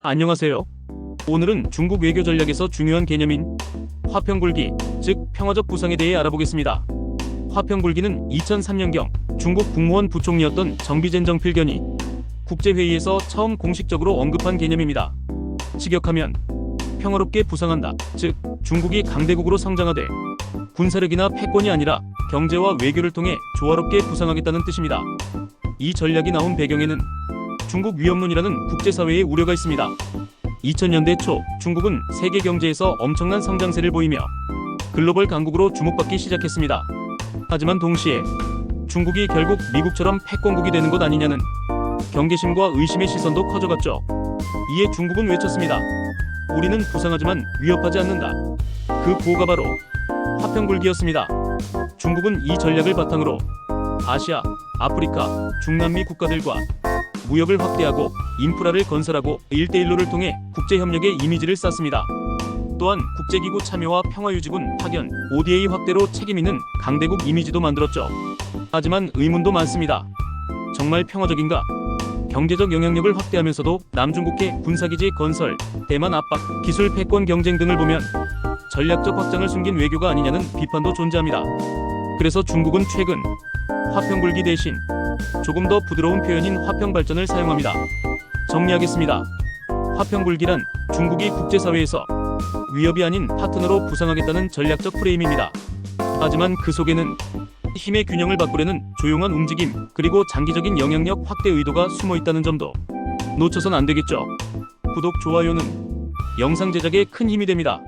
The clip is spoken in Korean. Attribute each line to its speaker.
Speaker 1: 안녕하세요. 오늘은 중국 외교 전략에서 중요한 개념인 화평불기, 즉 평화적 부상에 대해 알아보겠습니다. 화평불기는 2003년경 중국 국무원 부총리였던 정비젠 정필견이 국제회의에서 처음 공식적으로 언급한 개념입니다. 직역하면 평화롭게 부상한다. 즉 중국이 강대국으로 성장하되 군사력이나 패권이 아니라 경제와 외교를 통해 조화롭게 부상하겠다는 뜻입니다. 이 전략이 나온 배경에는 중국 위협론이라는 국제사회의 우려가 있습니다. 2000년대 초 중국은 세계 경제에서 엄청난 성장세를 보이며 글로벌 강국으로 주목받기 시작했습니다. 하지만 동시에 중국이 결국 미국처럼 패권국이 되는 것 아니냐는 경계심과 의심의 시선도 커져갔죠. 이에 중국은 외쳤습니다. 우리는 부상하지만 위협하지 않는다. 그 구호가 바로 화평불기였습니다. 중국은 이 전략을 바탕으로 아시아, 아프리카, 중남미 국가들과 무역을 확대하고 인프라를 건설하고 일대일로를 통해 국제협력의 이미지를 쌓습니다. 또한 국제기구 참여와 평화유지군 파견, ODA 확대로 책임있는 강대국 이미지도 만들었죠. 하지만 의문도 많습니다. 정말 평화적인가? 경제적 영향력을 확대하면서도 남중국해 군사기지 건설, 대만 압박, 기술 패권 경쟁 등을 보면 전략적 확장을 숨긴 외교가 아니냐는 비판도 존재합니다. 그래서 중국은 최근 화평불기 대신 조금 더 부드러운 표현인 화평 발전을 사용합니다. 정리하겠습니다. 화평불기란 중국이 국제사회에서 위협이 아닌 파트너로 부상하겠다는 전략적 프레임입니다. 하지만 그 속에는 힘의 균형을 바꾸려는 조용한 움직임 그리고 장기적인 영향력 확대 의도가 숨어 있다는 점도 놓쳐선 안 되겠죠. 구독, 좋아요는 영상 제작에 큰 힘이 됩니다.